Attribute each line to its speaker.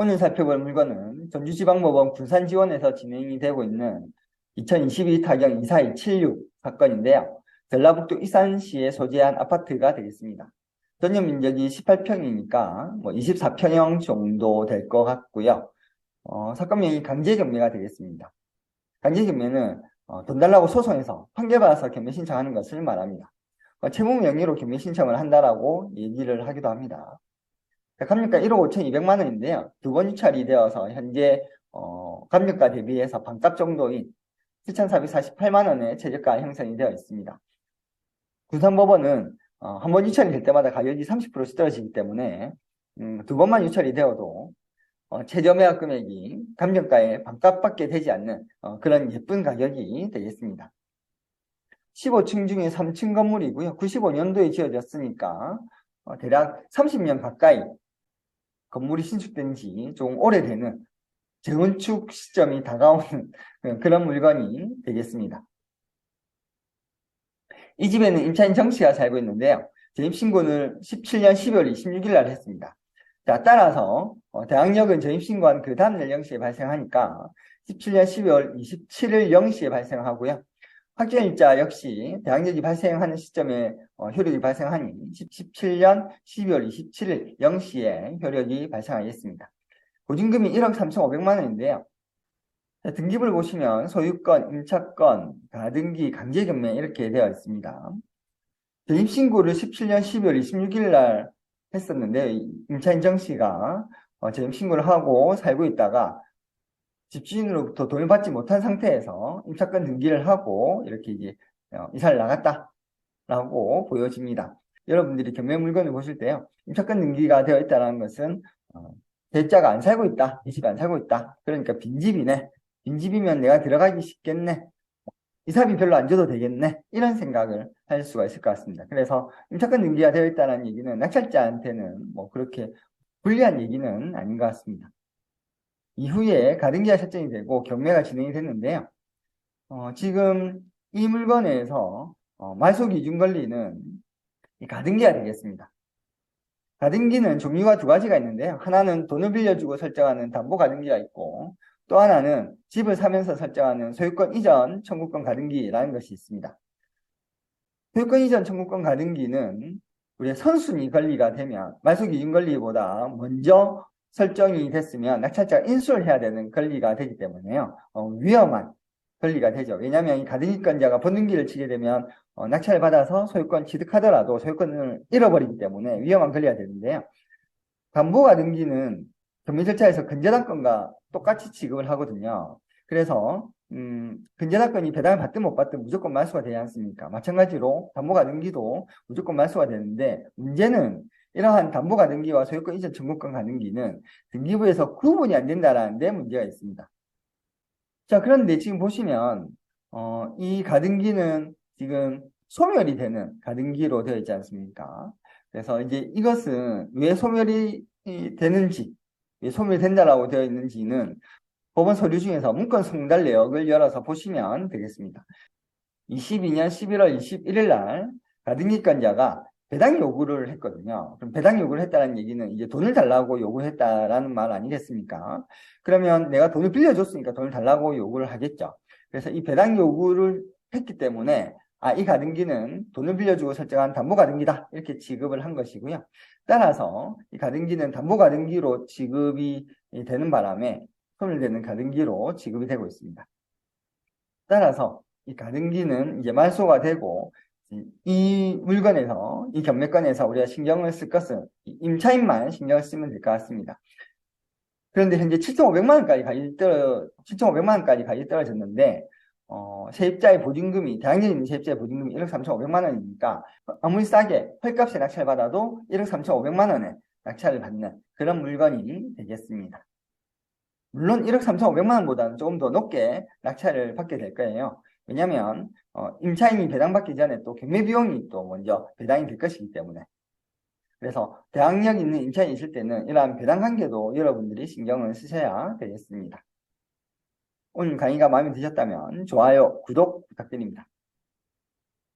Speaker 1: 오늘 살펴볼 물건은 전주지방법원 군산지원에서 진행이 되고 있는 2022 타경 24176 사건인데요. 전라북도 이산시에 소재한 아파트가 되겠습니다. 전용 면적이 18평이니까 뭐 24평형 정도 될 것 같고요. 어, 사건명이 강제경매가 되겠습니다. 강제경매는 어, 돈 달라고 소송해서 판결받아서 경매 신청하는 것을 말합니다. 어, 채무 명의로 경매 신청을 한다라고 얘기를 하기도 합니다. 감정가 1억 5천2백만 원인데요. 두 번 유찰이 되어서 현재 어, 감정가 대비해서 반값 정도인 7,448만 원의 최저가 형성이 되어 있습니다. 군산법원은 어, 한 번 유찰이 될 때마다 가격이 30%씩 떨어지기 때문에 음, 두 번만 유찰이 되어도 어, 최저 매각 금액이 감정가의 반값밖에 되지 않는 어, 그런 예쁜 가격이 되겠습니다. 15층 중에 3층 건물이고요. 95년도에 지어졌으니까 어, 대략 30년 가까이 건물이 신축된 지 좀 오래되는 재건축 시점이 다가오는 그런 물건이 되겠습니다. 이 집에는 임차인 정 씨가 살고 있는데요. 재입신고를 17년 12월 26일 날 했습니다. 자, 따라서 어, 대학력은 재입신고한 그 다음날 0시에 발생하니까 17년 12월 27일 0시에 발생하고요. 확정일자 역시 대학력이 발생하는 시점에 어, 효력이 발생하니 17년 12월 27일 0시에 효력이 발생하겠습니다. 보증금이 1억 3,500만 원인데요. 자, 등기부를 보시면 소유권, 임차권, 가등기, 강제경매 이렇게 되어 있습니다. 재입신고를 17년 12월 26일 날 했었는데 임차인 정 씨가 어, 재입신고를 하고 살고 있다가 집주인으로부터 돈을 받지 못한 상태에서 임차권 등기를 하고 이렇게 이제 어, 이사를 나갔다라고 보여집니다. 여러분들이 경매 물건을 보실 때요. 임차권 등기가 되어 있다는 것은 어, 대자가 안 살고 있다. 이 집이 안 살고 있다. 그러니까 빈집이네. 빈집이면 내가 들어가기 쉽겠네. 이사비 별로 안 줘도 되겠네. 이런 생각을 할 수가 있을 것 같습니다. 그래서 임차권 등기가 되어 있다는 얘기는 낙찰자한테는 뭐 그렇게 불리한 얘기는 아닌 것 같습니다. 이후에 가등기가 설정이 되고 경매가 진행이 됐는데요. 어, 지금 이 물건에서 어, 말소 기준 권리는 가등기가 되겠습니다. 가등기는 종류가 두 가지가 있는데요. 하나는 돈을 빌려주고 설정하는 담보 가등기가 있고 또 하나는 집을 사면서 설정하는 소유권 이전 청구권 가등기라는 것이 있습니다. 소유권 이전 청구권 가등기는 우리의 선순위 권리가 되면 말소 기준 권리보다 먼저 설정이 됐으면 낙찰자가 인수를 해야 되는 권리가 되기 때문에요. 어, 위험한 권리가 되죠. 왜냐하면 이 가등기권자가 본등기를 치게 되면 어, 낙찰을 받아서 소유권 취득하더라도 소유권을 잃어버리기 때문에 위험한 권리가 되는데요. 담보가 등기는 경매 절차에서 근저당권과 똑같이 취급을 하거든요. 그래서 음, 근저당권이 배당을 받든 못 받든 무조건 말소가 되지 않습니까? 마찬가지로 담보가 등기도 무조건 말소가 되는데 문제는 이러한 담보가 등기와 소유권 이전 청구권 가등기는 등기부에서 구분이 안 된다는 데 문제가 있습니다. 자, 그런데 지금 보시면, 어, 이 가등기는 지금 소멸이 되는 가등기로 되어 있지 않습니까? 그래서 이제 이것은 왜 소멸이 되는지, 왜 소멸된다라고 되어 있는지는 법원 서류 중에서 문건 송달 내역을 열어서 보시면 되겠습니다. 22년 11월 21일 날 가등기권자가 배당 요구를 했거든요. 그럼 배당 요구를 했다는 얘기는 이제 돈을 달라고 요구했다라는 말 아니겠습니까? 그러면 내가 돈을 빌려줬으니까 돈을 달라고 요구를 하겠죠. 그래서 이 배당 요구를 했기 때문에 아, 이 가등기는 돈을 빌려주고 설정한 담보 가등기다. 이렇게 지급을 한 것이고요. 따라서 이 가등기는 담보 가등기로 지급이 되는 바람에 소멸되는 가등기로 지급이 되고 있습니다. 따라서 이 가등기는 이제 말소가 되고 이 물건에서, 이 경매권에서 우리가 신경을 쓸 것은 임차인만 신경을 쓰면 될 것 같습니다. 그런데 현재 7,500만 원까지 가격이 떨어, 7,500만 원까지 가격이 떨어졌는데, 어, 세입자의 보증금이, 있는 세입자의 보증금이 1억 3,500만 원이니까, 아무리 싸게 헐값에 낙찰 받아도 1억 3,500만 원에 낙찰을 받는 그런 물건이 되겠습니다. 물론 1억 3,500만 원보다는 조금 더 높게 낙찰을 받게 될 거예요. 왜냐하면 어, 임차인이 배당받기 전에 또 경매 비용이 또 먼저 배당이 될 것이기 때문에 그래서 대항력 있는 임차인이 있을 때는 이러한 배당 관계도 여러분들이 신경을 쓰셔야 되겠습니다. 오늘 강의가 마음에 드셨다면 좋아요, 구독 부탁드립니다.